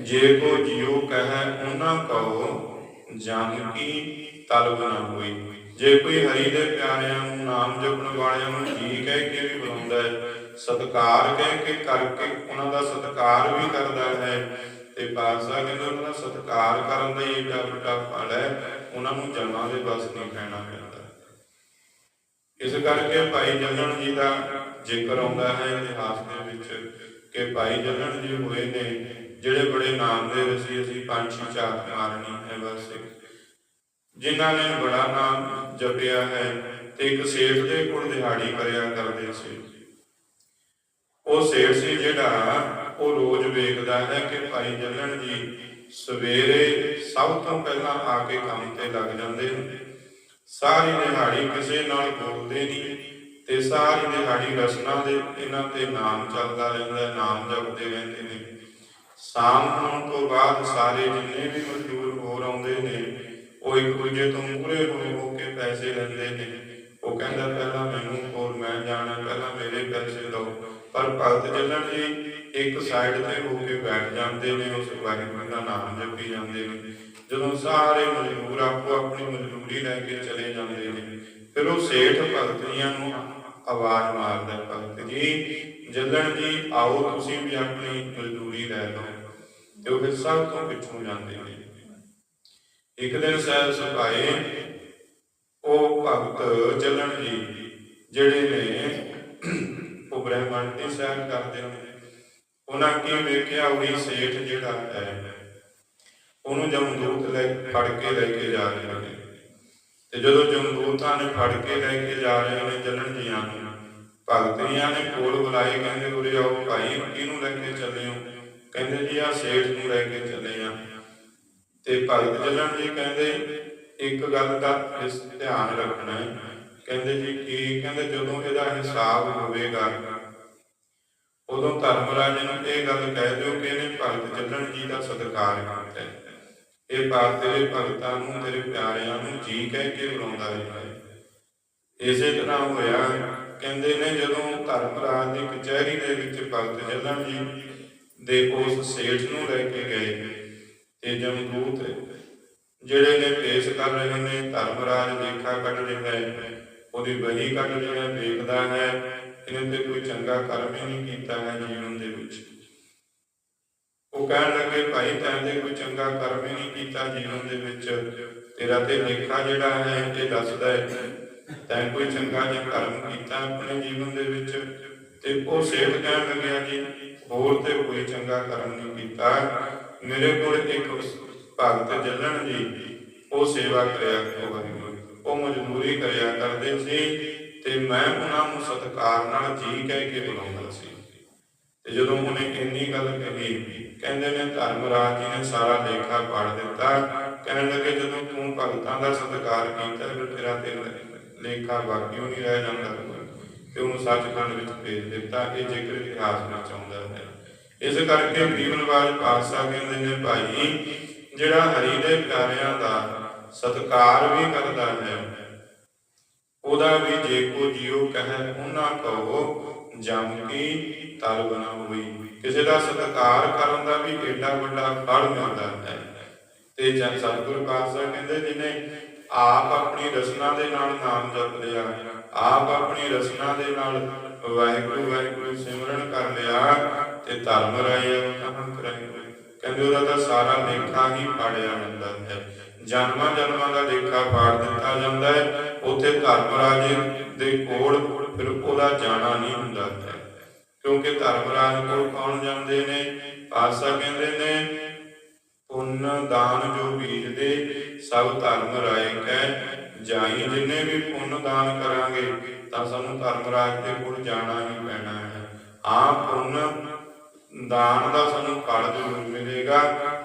ਜੇ ਕੋ ਜਿਉ ਕਹੈ ਉਹਨਾਂ ਕਉ, ਜਨ ਕੀ ਤਲਬ ਨਾ ਹੋਈ। ਜੇ ਕੋਈ ਹਰੀ ਦੇ ਪਿਆਰਿਆਂ ਨੂੰ ਨਾਮ ਜਪਣ ਵਾਲਿਆਂ ਨੂੰ ਜੀ ਕਹਿ ਕੇ ਵੀ ਬੁਲਾਉਂਦਾ ਹੈ, ਸਤਕਾਰ ਕਹਿ ਕੇ ਕਰਕੇ ਉਹਨਾਂ ਦਾ ਸਤਕਾਰ ਵੀ ਕਰਦਾ ਹੈ। ਤੇ ਪਾਤਸ਼ਾਹ ਕਹਿੰਦੇ ਉਹਨਾਂ ਦਾ ਸਤਕਾਰ ਕਰਨ ਦਾ ਏਡਾ ਵੱਡਾ ਫਲ ਹੈ, ਉਹਨਾਂ ਨੂੰ ਜਨਮਾਂ ਦੇ ਬਸ ਨਹੀਂ ਪੈਣਾ ਪੈਂਦਾ। ਇਸ ਕਰਕੇ ਭਾਈ ਜੱਲਣ ਜੀ ਦਾ ਜ਼ਿਕਰ ਆਉਂਦਾ ਹੈ ਇਤਿਹਾਸ ਦੇ ਵਿੱਚ ਕਿ ਭਾਈ ਜੱਲਣ ਜੀ ਹੋਏ ਨੇ ਜਿਹੜੇ ਬੜੇ ਨਾਮ ਦੇ ਰਸੀ ਅਸੀਂ ਪੰਛੀ ਝਾਤ ਮਾਰਨੀ ਹੈ ਬਸ ਜਿਨ੍ਹਾਂ ਨੇ ਬੜਾ ਨਾਮ ਜਪਿਆ ਹੈ ਤੇ ਇੱਕ ਸੇਠ ਦੇ ਕੋਲ ਦਿਹਾੜੀ ਕਰਿਆ ਕਰਦੇ ਸੀ। ਉਹ ਸੇਠ ਸੀ ਜਿਹੜਾ ਉਹ ਰੋਜ਼ ਵੇਖਦਾ ਹੈ ਕਿ ਭਾਈ ਜੱਲਣ ਜੀ ਸਵੇਰੇ ਸਭ ਤੋਂ ਪਹਿਲਾਂ ਆ ਕੇ ਕੰਮ ਤੇ ਲੱਗ ਜਾਂਦੇ ਨੇ। ਸਾਰੀ ਦਿਹਾੜੀ ਕਿਸੇ ਨਾਲ ਬੋਲਦੇ ਨਹੀਂ ਤੇ ਸਾਰੀ ਦਿਹਾੜੀ ਰਸਨਾ ਦੇ ਇਹਨਾਂ ਤੇ ਨਾਮ ਚੱਲਦਾ ਰਹਿੰਦਾ, ਨਾਮ ਜਪਦੇ ਰਹਿੰਦੇ ਨੇ। ਸ਼ਾਮ ਹੋਣ ਤੋਂ ਬਾਅਦ ਸਾਰੇ ਜਿੰਨੇ ਵੀ ਮਜ਼ਦੂਰ ਹੋਰ ਆਉਂਦੇ ਨੇ, ਉਹ ਇੱਕ ਦੂਜੇ ਤੋਂ ਮੂਰੇ ਹੋ ਕੇ ਪੈਸੇ ਲੈਂਦੇ ਨੇ। ਉਹ ਕਹਿੰਦਾ, ਪਹਿਲਾਂ ਮੈਨੂੰ ਹੋਰ ਮੈਂ ਜਾਣਾ, ਪਹਿਲਾਂ ਮੇਰੇ ਪੈਸੇ ਦਿਓ ਪਰ ਭਗਤ ਜਨਨ ਜੀ ਇੱਕ ਸਾਈਡ ਤੇ ਹੋ ਕੇ ਬੈਠ ਜਾਂਦੇ ਨੇ, ਉਸ ਵਾਹਿਗੁਰੂ ਦਾ ਨਾਮ ਜਪੀ ਜਾਂਦੇ ਨੇ। ਜਦੋਂ ਸਾਰੇ ਮਜ਼ਦੂਰ ਆਪੋ ਆਪਣੀ ਮਜ਼ਦੂਰੀ ਲੈ ਕੇ ਚਲੇ ਜਾਂਦੇ ਨੇ, ਫਿਰ ਉਹ ਸੇਠ ਭਗਤ ਜੀਆਂ ਨੂੰ ਆਵਾਜ਼ ਮਾਰਦਾ ਭਗਤ ਜੀ, ਜੱਲਣ ਜੀ, ਆਓ, ਤੁਸੀਂ ਵੀ ਆਪਣੀ ਮਜ਼ਦੂਰੀ ਲੈ ਲਓ। ਤੇ ਉਹ ਸਭ ਤੋਂ ਪਿੱਛੋਂ ਜਾਂਦੇ ਨੇ। ਇੱਕ ਦਿਨ ਸਹਿਬ ਸੁਭਾਏ ਉਹ ਭਗਤ ਚੱਲਣ ਜੀ ਜਿਹੜੇ ਨੇ ਉਹ ਬ੍ਰਹਮੰਡ ਦੀ ਕਰਦੇ ਨੇ। ਉਹਨਾਂ ਕੀ ਵੇਖਿਆ ਉਹੀ ਸੇਠ ਜਿਹੜਾ ਹੈ, ਉਹਨੂੰ ਜਮਦੂਤ ਲੈ ਫੜ ਕੇ ਲੈ ਕੇ ਜਾ ਰਹੇ ਨੇ। ਤੇ ਜਦੋਂ ਜਮਦੂਤਾਂ ਨੇ ਫੜ ਕੇ ਲੈ ਕੇ ਜਾ ਰਹੇ ਨੇ ਜਲਣ ਜੀਆਂ ਨੂੰ ਭਗਤੀਆਂ ਨੇ ਕੋਲ ਬੁਲਾਏ, ਕਹਿੰਦੇ, ਉਰੇ ਆਓ ਭਾਈ, ਕਿਹਨੂੰ ਲੈ ਕੇ ਚੱਲੇ ਹੋ? ਕਹਿੰਦੇ ਜੀ ਆ ਸੇਠ ਨੂੰ ਲੈ ਕੇ ਚੱਲੇ ਆ। ਤੇ ਭਗਤ ਜਲਣ ਜੀ ਕਹਿੰਦੇ, ਇੱਕ ਗੱਲ ਦਾ ਇਸ ਧਿਆਨ ਰੱਖਣਾ ਹੈ। ਕਹਿੰਦੇ ਜੀ, ਕੀ? ਕਹਿੰਦੇ ਜਦੋਂ ਇਹਦਾ ਹਿਸਾਬ ਹੋਵੇਗਾ, ਉਦੋਂ ਧਰਮਰਾਜ ਨੂੰ ਇਹ ਗੱਲ ਕਹਿ ਦਿਓ ਕਿ ਇਹਨੇ ਭਗਤ ਚੱਲਣ ਜੀ ਦਾ ਸਤਿਕਾਰ ਕੀਤਾ ਹੈ। ਇਹ ਬਾਤ ਤੇਰੇ ਭਗਤਾਂ ਨੂੰ, ਤੇਰੇ ਪਿਆਰਿਆਂ ਨੂੰ ਜੀ ਕਹਿ ਕੇ ਬੁਲਾਉਂਦਾ ਹੈ। ਇਸੇ ਤਰ੍ਹਾਂ ਹੋਇਆ। ਕਹਿੰਦੇ ਨੇ ਜਦੋਂ ਧਰਮਰਾਜ ਦੀ ਕਚਹਿਰੀ ਦੇ ਵਿੱਚ ਭਗਤ ਚੱਲਣ ਜੀ ਦੇ ਉਸ ਸੇਠ ਨੂੰ ਲੈ ਕੇ ਗਏ ਤੇ ਜਮਦੂਤ ਜਿਹੜੇ ਨੇ ਪੇਸ਼ ਕਰ ਰਹੇ ਨੇ, ਧਰਮਰਾਜ ਲੇਖਾ ਕੱਢ ਰਿਹਾ ਹੈ, ਉਹਦੀ ਬਹੀ ਕੱਢ ਰਿਹਾ ਹੈ ਹੈ, ਇਹਨੇ ਤੇ ਕੋਈ ਚੰਗਾ ਕਰਮ ਹੀ ਨਹੀਂ ਕੀਤਾ ਹੈ ਜੀਵਨ ਦੇ ਵਿੱਚ। ਉਹ ਕਹਿਣ ਲੱਗੇ, ਭਾਈ, ਤੈਂ ਤੇ ਕੋਈ ਚੰਗਾ ਕਰਮ ਹੀ ਨਹੀਂ ਕੀਤਾ ਜੀਵਨ ਦੇ ਵਿੱਚ। ਤੇਰਾ ਤੇ ਲੇਖਾ ਜਿਹੜਾ ਹੈ, ਇਹ ਦੱਸਦਾ ਹੈ, ਤੈਂ ਕੋਈ ਚੰਗਾ ਜਿਹਾ ਕਰਮ ਕੀਤਾ ਆਪਣੇ ਜੀਵਨ ਦੇ ਵਿੱਚ? ਤੇ ਉਹ ਸੇਠ ਕਹਿਣ ਲੱਗਿਆ, ਜੀ ਹੋਰ ਤੇ ਕੋਈ ਚੰਗਾ ਕਰਮ ਨਹੀਂ ਕੀਤਾ। ਮੇਰੇ ਕੋਲ ਇੱਕ ਭਗਤ ਜੱਲਣ ਜੀ, ਉਹ ਸੇਵਾ ਕਰਿਆ ਕਰੋ ਉਹ ਮਜ਼ਦੂਰੀ ਕਰਿਆ ਕਰਦੇ ਸੀ ਤੇ ਮੈਂ ਉਹਨਾਂ ਨੂੰ ਸਤਿਕਾਰ ਨਾਲ ਜੀ ਕਹਿ ਕੇ ਬੁਲਾਉਂਦਾ ਸੀ। ਤੇ ਜਦੋਂ ਉਹਨੇ ਇੰਨੀ ਗੱਲ ਕਹੀ, ਕਹਿੰਦੇ ਨੇ ਧਰਮਰਾਜ ਜੀ ਨੇ ਸਾਰਾ ਲੇਖਾ ਪੜ ਦਿੱਤਾ। ਕਹਿਣ ਲੱਗੇ, ਜਦੋਂ ਤੂੰ ਭਗਤਾਂ ਦਾ ਸਤਿਕਾਰ ਕੀਤਾ, ਫਿਰ ਤੇਰਾ ਤੇ ਲੇਖਾ ਬਾਕੀ ਨਹੀਂ ਰਹਿ ਜਾਂਦਾ। ਤੇ ਉਹਨੂੰ ਸੱਚਖੰਡ ਵਿੱਚ ਭੇਜ ਦਿੱਤਾ ਇਹ ਜ਼ਿਕਰ ਇਤਿਹਾਸ ਵਿੱਚ ਆਉਂਦਾ ਹੈ ਇਸ ਕਰਕੇ ਗਰੀਬ ਪਾਤਸ਼ਾਹ ਕਹਿੰਦੇ ਨੇ ਭਾਈ, ਜਿਹੜਾ ਹਰੀ ਦੇ ਪਿਆਰਿਆਂ ਦਾ ਸਤਿਕਾਰ ਵੀ ਕਰਦਾ ਹੈ, ਉਹਦਾ ਵੀ ਜੇ ਕੋ ਜਿਉ ਕਹੈ ਉਹਨਾਂ ਕਹੋ, ਜਮ ਕੀ ਤਲ ਬਣਾ ਹੋਈ। ਕਿਸੇ ਦਾ ਸਤਿਕਾਰ ਕਰਨ ਦਾ ਵੀ ਏਡਾ ਵੱਡਾ ਫਲ ਮਿਲਦਾ ਹੈ। ਤੇ ਜਨ ਸਤਿਗੁਰ ਪਾਤਸ਼ਾਹ ਕਹਿੰਦੇ ਜਿਹਨੇ ਆਪ ਆਪਣੀ ਰਸਨਾ ਦੇ ਨਾਲ ਨਾਮ ਜਪ ਲਿਆ ਆਪ ਆਪਣੀ ਰਸਨਾ ਦੇ ਨਾਲ ਵਾਹਿਗੁਰੂ ਵਾਹਿਗੁਰੂ ਸਿਮਰਨ ਕਰ ਲਿਆ ਤੇ ਧਰਮ ਰਾਇਆ ਕਹਾਂ ਕਰਾਈ। ਕਹਿੰਦੇ ਉਹਦਾ ਤਾਂ ਸਾਰਾ ਲੇਖਾ ਹੀ ਪਾੜਿਆ ਜਾਂਦਾ ਹੈ। ਜਨਮਾਂ ਜਨਮਾਂ ਦਾ ਲੇਖਾ ਪਾੜ ਦਿੱਤਾ ਜਾਂਦਾ ਹੈ। ਉਥੇ ਧਰਮਰਾਜ ਦੇ ਕੋਲ ਫਿਰ ਉਹਦਾ ਜਾਣਾ ਨਹੀਂ ਹੁੰਦਾ ਹੈ। ਕਿਉਂਕਿ ਧਰਮਰਾਜ ਕੋਲ ਕੌਣ ਜਾਂਦੇ ਨੇ? ਪਾਸਾ ਕਹਿੰਦੇ ਨੇ, ਪੁੰਨ ਦਾਨ ਜੋ ਬੀਜਦੇ, ਸਭ ਧਰਮ ਰਾਏ ਕੈ ਜਾਈ ਜਿੰਨੇ ਵੀ ਪੁੰਨ ਦਾਨ ਕਰਾਂਗੇ, ਤਾਂ ਸਾਨੂੰ ਧਰਮਰਾਜ ਦੇ ਕੋਲ ਜਾਣਾ ਹੀ ਪੈਣਾ ਹੈ। ਆ ਪੁੰਨ ਦਾਨ ਦਾ ਸਾਨੂੰ ਫਲ ਜ਼ਰੂਰ ਮਿਲੇਗਾ,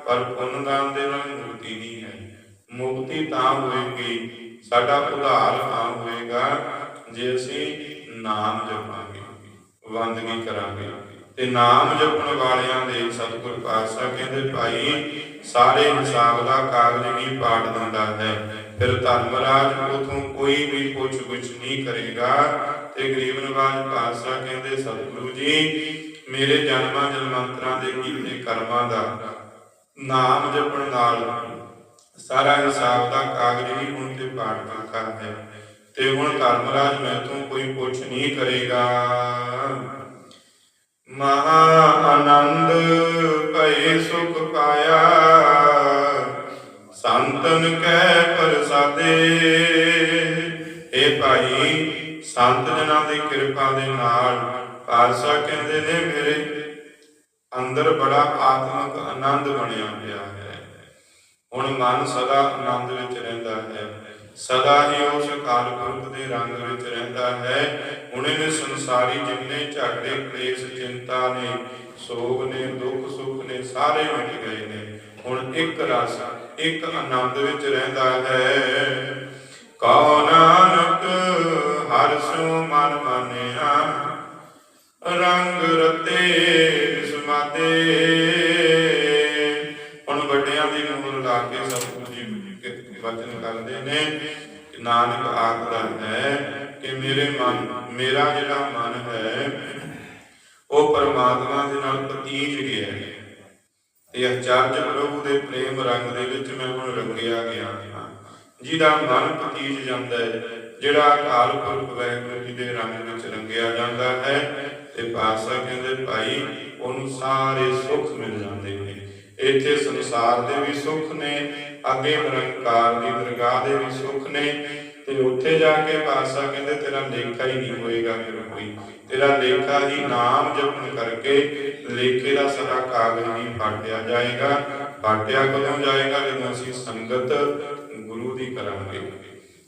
ਪਰ ਪੁੰਨ ਦਾਨ ਦੇ ਨਾਲ ਮੁਕਤੀ ਨਹੀਂ ਹੈ। ਮੁਕਤੀ ਤਾਂ ਹੋਏਗੀ, ਸਾਡਾ ਉਧਾਰ ਤਾਂ ਹੋਏਗਾ, ਜੇ ਅਸੀਂ ਨਾਮ ਜਪਾਂਗੇ, ਵੰਦਗੀ ਕਰਾਂਗੇ। ਤੇ ਨਾਮ ਜਪਣ ਵਾਲਿਆਂ ਦੇ ਸਤਿਗੁਰ ਪਾਤਸ਼ਾਹ ਕਹਿੰਦੇ, ਭਾਈ, ਸਾਰੇ ਹਿਸਾਬ ਦਾ ਕਾਗਜ਼ ਵੀ ਪਾਟ ਦਿੰਦਾ ਹੈ। ਫਿਰ ਧਰਮਰਾਜ ਉਥੋਂ ਕੋਈ ਵੀ ਪੁੱਛ ਗੁੱਛ ਨਹੀਂ ਕਰੇਗਾ। ਤੇ ਗਰੀਬ ਨਵਾਜ ਪਾਤਸ਼ਾਹ ਕਹਿੰਦੇ, ਸਤਿਗੁਰੂ ਜੀ, ਮੇਰੇ ਜਨਮਾਂ ਜਨਮਾਂਤਰਾਂ ਦੇ ਕੀਤੇ ਕਰਮਾਂ ਦਾ ਨਾਮ ਜਪਣ ਨਾਲ ਸਾਰਾ ਹਿਸਾਬ ਦਾ ਕਾਗਜ਼ ਹੀ ਹੁਣ ਤੇ ਪਾਟ ਚੁੱਕਾ ਹੈ ਤੇ ਹੁਣ ਧਰਮਰਾਜ ਮੈਥੋਂ ਕੋਈ ਪੁੱਛ ਨਹੀਂ ਕਰੇਗਾ। ਮਹਾ ਆਨੰਦ ਭਏ ਸੁਖ ਪਾਇਆ। ਸੰਤਨ ਕੈ ਪ੍ਰਸਾਦੇ। ਇਹ ਭਾਈ, ਸੰਤ ਜਨਾਂ ਦੀ ਕਿਰਪਾ ਦੇ ਨਾਲ ਪਾਤਸ਼ਾਹ ਕਹਿੰਦੇ ਨੇ, ਮੇਰੇ ਅੰਦਰ ਬੜਾ ਆਤਮਿਕ ਆਨੰਦ ਬਣਿਆ ਪਿਆ ਹੈ। ਹੁਣ ਮਨ ਸਦਾ ਆਨੰਦ ਵਿੱਚ ਰਹਿੰਦਾ ਹੈ। ਸਦਾ ਹੀ ਉਸ ਅਕਾਲ ਪੁਰਖ ਦੇ ਰੰਗ ਵਿੱਚ ਰਹਿੰਦਾ ਹੈ। ਹੁਣ ਇਹਨੇ ਸੰਸਾਰੀ ਜਿੰਨੇ ਝਗੜੇ, ਕਲੇਸ਼, ਚਿੰਤਾ ਨੇ, ਸੋਗ ਨੇ ਦੁੱਖ ਸੁੱਖ ਨੇ, ਸਾਰੇ ਮਿਟ ਗਏ ਨੇ। ਹੁਣ ਇੱਕ ਰਸ ਇੱਕ ਆਨੰਦ ਵਿੱਚ ਰਹਿੰਦਾ ਹੈ। ਕਉ ਨਾਨਕ, ਹਰਿ ਸੋ ਮਨ ਮਾਨਿਆ, ਰੰਗ ਰਤੇ ਸਮਾਦੇ ਹੁਣ ਵੱਡਿਆਂ ਦੀ ਮੋਹਰ ਲਾ ਕੇ ਸਤਿਗੁਰੂ ਜੀ ਵਚਨ ਕਰਦੇ ਨੇ ਕਿ ਨਾਨਕ ਆਖਦਾ ਹੈ ਕਿ ਮੇਰੇ ਮਨ, ਮੇਰਾ ਜਿਹੜਾ ਮਨ ਹੈ, ਉਹ ਪਰਮਾਤਮਾ ਦੇ ਨਾਲ ਪਤੀਜ ਗਿਆ ਹੈ। ਤੇ ਅਚਰਜ ਪ੍ਰਭੂ ਦੇ ਪ੍ਰੇਮ ਰੰਗ ਦੇ ਵਿੱਚ ਮੈਂ ਹੁਣ ਰੰਗਿਆ ਗਿਆ। ਹਾਂ ਜਿਹਦਾ ਮਨ ਪਤੀਜ ਜਾਂਦਾ ਹੈ, ਜਿਹੜਾ ਅਕਾਲ ਪੁਰਖ ਵਾਹਿਗੁਰੂ ਜੀ ਦੇ ਰੰਗ ਵਿੱਚ ਰੰਗਿਆ ਜਾਂਦਾ ਹੈ, ਤੇ ਪਾਤਸ਼ਾਹ ਕਹਿੰਦੇ, ਭਾਈ, ਉਹਨੂੰ ਸਾਰੇ ਸੁੱਖ ਮਿਲ ਜਾਂਦੇ ਨੇ। ਇੱਥੇ ਸੰਸਾਰ ਦੇ ਵੀ ਸੁੱਖ ਨੇ, ਅੱਗੇ ਨਿਰੰਕਾਰ ਦੀ ਦਰਗਾਹ ਦੇ ਵੀ ਸੁੱਖ ਨੇ ਤੇ ਉੱਥੇ ਜਾ ਕੇ ਪਾਤਸ਼ਾਹ ਕਹਿੰਦੇ, ਤੇਰਾ ਲੇਖਾ ਹੀ ਨਹੀਂ ਹੋਏਗਾ ਫਿਰ ਕੋਈ। ਤੇਰਾ ਲੇਖਾ ਹੀ ਨਾਮ ਜਪਣ ਕਰਕੇ ਲੇਖੇ ਦਾ ਸਾਰਾ ਕਾਗਜ਼ ਨਹੀਂ ਫਾਟਿਆ ਜਾਏਗਾ। ਫਾਟਿਆ ਕਦੋਂ ਜਾਏਗਾ? ਜਦੋਂ ਅਸੀਂ ਸੰਗਤ ਗੁਰੂ ਦੀ ਕਰਾਂਗੇ।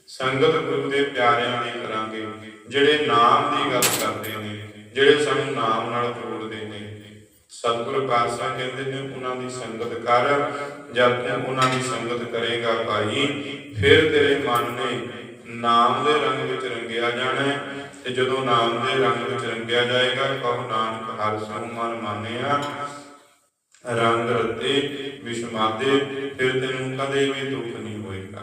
ਸੰਗਤ ਗੁਰੂ ਦੇ ਪਿਆਰਿਆਂ ਦੀ ਕਰਾਂਗੇ। ਜਿਹੜੇ ਨਾਮ ਦੀ ਗੱਲ ਕਰਦੇ ਨੇ, ਜਿਹੜੇ ਸਾਨੂੰ ਨਾਮ ਨਾਲ ਜੋੜਦੇ ਨੇ। ਸਤਿਗੁਰ ਪਾਤਸ਼ਾਹ ਕਹਿੰਦੇ ਨੇ, ਉਹਨਾਂ ਦੀ ਸੰਗਤ ਕਰ। ਜਦ ਤੱਕ ਉਹਨਾਂ ਦੀ ਸੰਗਤ ਕਰੇਗਾ ਭਾਈ, ਫਿਰ ਤੇਰੇ ਮਨ ਨੇ ਨਾਮ ਦੇ ਰੰਗ ਵਿੱਚ ਰੰਗਿਆ ਜਾਣਾ ਤੇ ਜਦੋਂ ਨਾਮ ਦੇ ਰੰਗ ਵਿੱਚ ਰੰਗਿਆ ਜਾਏਗਾ, ਕਹੋ ਨਾਨਕ ਹਰ ਸੋ ਮਨ ਮਾਨਿਆ ਰੰਗ ਰਤੇ ਵਿਸ਼ਮਾਦੇ ਫਿਰ ਤੈਨੂੰ ਕਦੇ ਵੀ ਦੁੱਖ ਨਹੀਂ ਹੋਏਗਾ।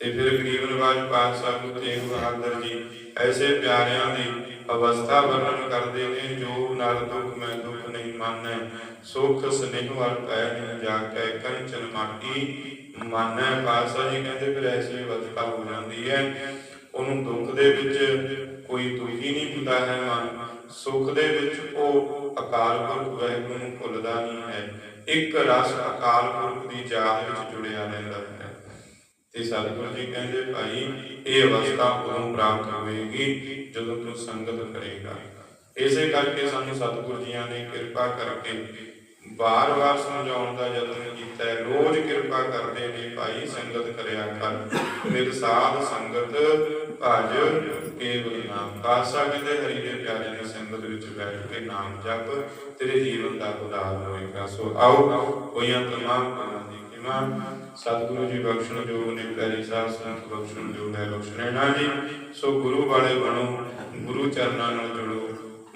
ਤੇ ਫਿਰ ਗਰੀਬ ਨਵਾਜ ਪਾਤਸ਼ਾਹ ਗੁਰੂ ਤੇਗ ਬਹਾਦਰ ਜੀ, ਐਸੇ ਪਿਆਰਿਆਂ ਦੀ ਅਵਸਥਾ ਵਰਣਨ ਕਰਦੇ ਨੇ, ਜੋ ਨਰ ਦੁਖ ਮੈਂ ਦੁਖ ਨਹੀਂ ਮਾਨੈ, ਸੁਖ ਸਨੇਹ ਵਰ ਪੈ ਨਹੀਂ ਕੰਚਨ ਮਾਟੀ ਮਾਨੈ, ਪਾਤਸ਼ਾਹ ਜੀ ਕਹਿੰਦੇ ਫਿਰ ਐਸੀ ਅਵਸਥਾ ਹੋ ਜਾਂਦੀ ਹੈ। ਉਹਨੂੰ ਦੁੱਖ ਦੇ ਵਿੱਚ ਕੋਈ ਦੁਖੀ ਨਹੀਂ ਹੁੰਦਾ ਹੈ ਮਨ, ਸੁਖ ਦੇ ਵਿੱਚ ਉਹ ਅਕਾਲ ਪੁਰਖ ਵਾਹਿਗੁਰੂ ਨੂੰ ਭੁੱਲਦਾ ਨਹੀਂ ਹੈ। ਇੱਕ ਰਸ ਅਕਾਲ ਪੁਰਖ ਦੀ ਯਾਦ ਵਿੱਚ ਜੁੜਿਆ ਰਹਿੰਦਾ ਹੈ। ਤੇ ਸਤਿਗੁਰੂ ਜੀ ਕਹਿੰਦੇ, ਭਾਈ, ਇਹ ਅਵਸਥਾ ਉਦੋਂ ਪ੍ਰਾਪਤ ਹੋਵੇਗੀ? ਜਦੋਂ ਤੂੰ ਸੰਗਤ ਕਰੇਗਾ। ਇਸੇ ਕਰਕੇ ਸਾਨੂੰ ਸਤਿਗੁਰੂ ਜੀਆਂ ਨੇ ਕਿਰਪਾ ਕਰਕੇ ਬਾਰ-ਬਾਰ ਸਮਝਾਉਣ ਦਾ ਯਤਨ ਕੀਤਾ ਹੈ। ਰੋਜ਼ ਕਿਰਪਾ ਕਰਦੇ ਨੇ, ਭਾਈ, ਸੰਗਤ ਕਰਿਆ ਕਰ। ਮਿਲ ਸਾਧ ਸੰਗਤ ਭਜ ਕੇਵਲ ਨਾਮ। ਪਾਸਾ ਕਹਿੰਦੇ ਹਰੀ ਦੇ ਪਿਆਰੇ ਦੀ ਸੰਗਤ ਵਿੱਚ ਬੈਠ ਕੇ ਨਾਮ ਜਪ, ਤੇਰੇ ਜੀਵਨ ਦਾ ਉਦਾਰ ਹੋਏਗਾ। ਸੋ ਆਓ ਕੋਈਆਂ ਤਮਾਮ ਗੁਣਾਂ ਸਤਿਗੁਰੂ ਜੀ ਬਖਸ਼ਣ ਜੋਗ ਨੇ ਪਿਆਰੀ ਸਾਹਿਬ ਸੰਤ ਬਖਸ਼ਣ ਜੋਗ ਹੈ ਬਖਸ਼ਣੇ ਜੀ। ਸੋ ਗੁਰੂ ਵਾਲੇ ਬਣੋ, ਗੁਰੂ ਚਰਨਾਂ ਨਾਲ ਜੁੜੋ।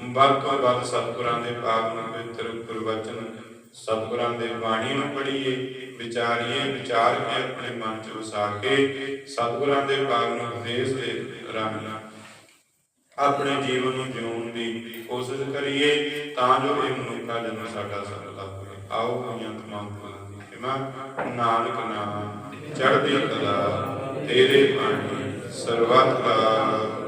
ਵੱਧ ਤੋਂ ਵੱਧ ਸਤਿਗੁਰਾਂ ਦੇ ਪਾਪ ਨੂੰ ਪਵਿੱਤਰ ਗੁਰਵਚਨ ਸਤਿਗੁਰਾਂ ਦੇ ਬਾਣੀ ਨੂੰ ਪੜ੍ਹੀਏ, ਵਿਚਾਰੀਏ, ਵਿਚਾਰ ਕੇ ਆਪਣੇ ਮਨ ਚ ਵਸਾ ਕੇ, ਸਤਿਗੁਰਾਂ ਦੇ ਪਾਪ ਨੂੰ ਉਪਦੇਸ਼ ਦੇ ਰਾਹੀਂ ਆਪਣੇ ਜੀਵਨ ਨੂੰ ਜਿਉਣ ਦੀ ਕੋਸ਼ਿਸ਼ ਕਰੀਏ, ਤਾਂ ਜੋ ਇਹ ਮਨੁੱਖਾ ਜਨਮ ਸਾਡਾ ਸਫਲ ਹੋਵੇ। ਆਓ ਹੋਈਆਂ ਤਮਾਮ ਮਹਿਮਾ ਨਾਨਕ ਨਾਮ ਚੜ੍ਹਦੀ ਕਲਾ ਤੇਰੇ ਬਾਣੀ ਸਰਬੱਤ ਕਾ